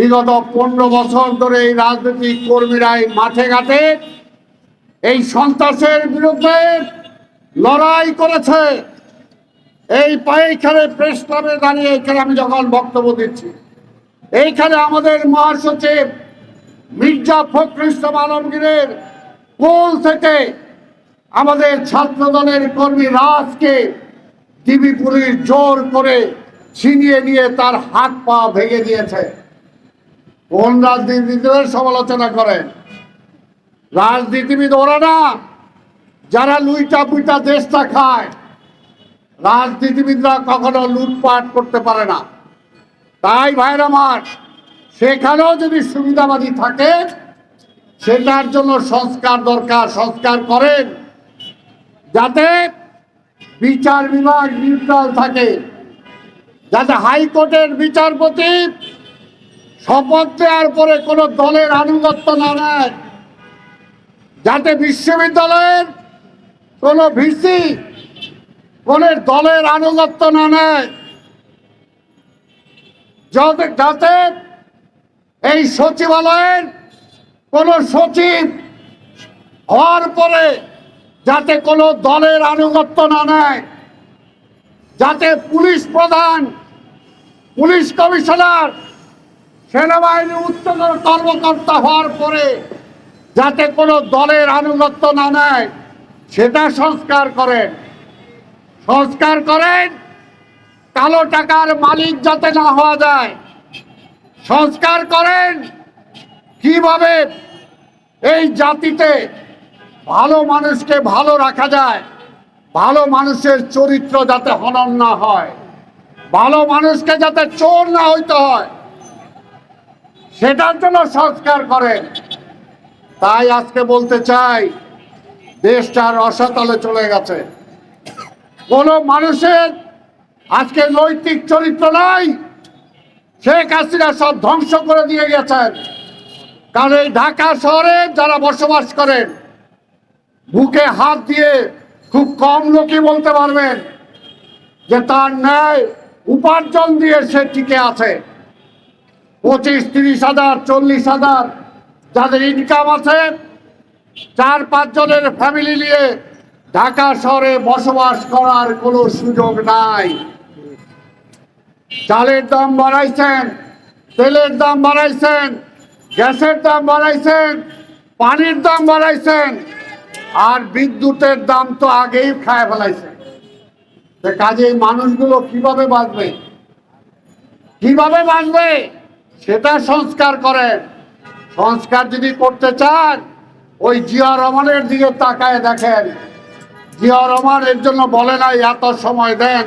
বিগত পনেরো বছর ধরে এই রাজনৈতিক কর্মীরাই মাঠে ঘাটে এই সন্ত্রাসের বিরুদ্ধে লড়াই করেছে। এই এইখানে প্রেস ক্লাবে দাঁড়িয়ে এখানে আমি যখন বক্তব্য দিচ্ছি, এইখানে আমাদের মহাসচিব মির্জা ফখরুল ইসলাম আলমগীরের কোল থেকে আমাদের ছাত্র দলের কর্মী রাজকে টিভি পুলিশ জোর করে ছিনিয়ে নিয়ে তার হাত পা ভেঙে দিয়েছে। কোন রাজনীতিবিদের সমালোচনা করেন? রাজনীতিবিদ ওরা না, যারা লুইটা পুইটা দেশটা খায়। রাজনীতিবিদরা কখনো লুটপাট করতে পারে না। তাই ভাইর আমার, সেখানেও যদি সুবিধাবাদী থাকে, সেটার জন্য সংস্কার দরকার, সংস্কার করেন। যাতে বিচার বিভাগ নিউট্রাল থাকে। যাতে হাইকোর্টের বিচারপতি শপথ দেওয়ার পরে কোনো দলের আনুগত্য না নেয়। যাতে বিশ্ববিদ্যালয়ের কোনো ভিসি কোন দলের আনুগত্য না নেয়। যাতে এই সচিবালয়ের কোন সচিব হওয়ার পরে যাতে কোনো দলের আনুগত্য না নেয়। যাতে পুলিশ প্রধান, পুলিশ কমিশনার সেনাবাহিনী উচ্চতর কর্মকর্তা হওয়ার পরে যাতে কোনো দলের আনুগত্য না নেয়, সেটা সংস্কার করেন। সংস্কার করেন, কালো টাকার মালিক যাতে না হওয়া যায়। সংস্কার করেন, কীভাবে এই জাতিতে ভালো মানুষকে ভালো রাখা যায়, ভালো মানুষের চরিত্র যাতে হনন না হয়, ভালো মানুষকে যাতে চোর না হইতে হয়। সেটার জন্য সংস্কার করেন তাই আজকে বলতে চাই দেশটার রসাতলে চলে গেছে। কোন মানুষের আজকে নৈতিক চরিত্র নাই, শেখ হাসিনা সব ধ্বংস করে দিয়ে গেছেন। কারণ এই ঢাকা শহরে যারা বসবাস করেন, বুকে হাত দিয়ে খুব কম লোকই বলতে পারবেন যে তার ন্যায় উপার্জন দিয়ে সে টিকে আছে। পঁচিশ, তিরিশ হাজার, চল্লিশ হাজার যাদের ইনকাম আছে, চার, পাঁচ জনের ফ্যামিলি নিয়ে ঢাকা শহরে বসবাস করার কোনো সুযোগ নাই। চালের দাম বাড়াইছেন, তেলের দাম বাড়াইছেন, গ্যাসের দাম বাড়াইছেন, পানির দাম বাড়াইছেন, আর বিদ্যুতের দাম তো আগেই খায় ফেলাইছেন কাজে মানুষগুলো কীভাবে বাঁচবে? কীভাবে বাঁচবে? সেটা সংস্কার করেন। সংস্কার যদি করতে চান, ওই জিয়া রহমানের দিকে তাকায় দেখেন। জিয়া রহমান এর জন্য বলে নাই, এত সময় দেন,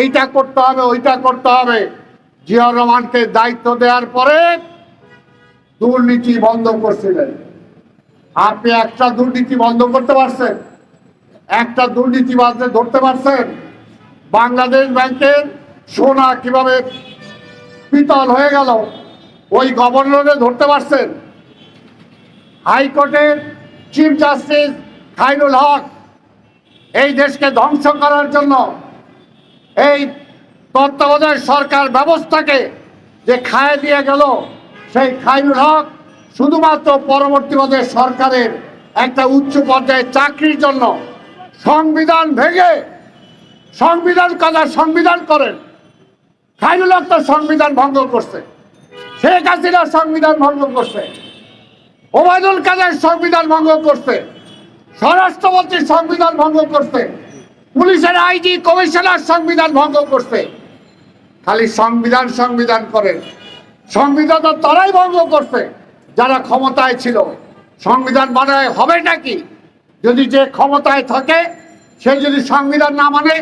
এইটা করতে হবে, ওইটা করতে হবে। জিয়া রহমানকে দায়িত্ব দেওয়ার পরে দুর্নীতি বন্ধ করছিলেন। আপনি একটা দুর্নীতি বন্ধ করতে পারছেন, একটা দুর্নীতিবাদে ধরতে পারছেন। বাংলাদেশ ব্যাংকের সোনা কীভাবে পিতল হয়ে গেল? ওই গভর্নরে ধরতে পারছেন। হাইকোর্টের চিফ জাস্টিস খাইরুল হক এই দেশকে ধ্বংস করার জন্য এই তত্ত্বাবধায়ক সরকার ব্যবস্থাকে যে খায় দিয়ে গেল, সেই খাইরুল হক শুধুমাত্র পরবর্তীবাদে সরকারের একটা উচ্চ পর্যায়ে চাকরির জন্য সংবিধান ভেঙে সংবিধান কাজা সংবিধান করেন। খাইরুল হক তো সংবিধান ভঙ্গ করছে। শেখ হাসিনা সংবিধান ভঙ্গ করছে। ওবায়দুল কাদের সংবিধান ভঙ্গ করছে। স্বরাষ্ট্রমন্ত্রী সংবিধান ভঙ্গ করছে। পুলিশের আইজি কমিশনার সংবিধান ভঙ্গ করছে। খালি সংবিধান সংবিধান করেন সংবিধান তো তারাই ভঙ্গ করছে। যারা ক্ষমতায় ছিল, সংবিধান বানায় হবে নাকি? যদি যে ক্ষমতায় থাকে, সে যদি সংবিধান না মানে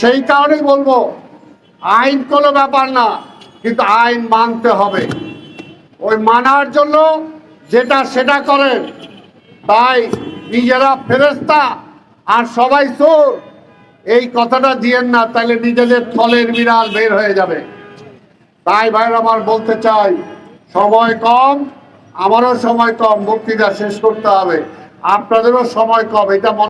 সেই কারণেই বলব, আইন কোনো ব্যাপার না। কিন্তু আইন মানতে হবে। ওই মানার জন্য যেটা সেটা করেন। তাই নিজেরা ফেরেস্তা আর সবাই চোর, এই কথাটা দিয়েন না, তাহলে নিজেদের থলের বিড়াল বের হয়ে যাবে। তাই ভাইর আমার বলতে চাই, সময় কম, আমারও সময় কম, বক্তৃতা শেষ করতে হবে। আপনাদেরও সময় কম, এটা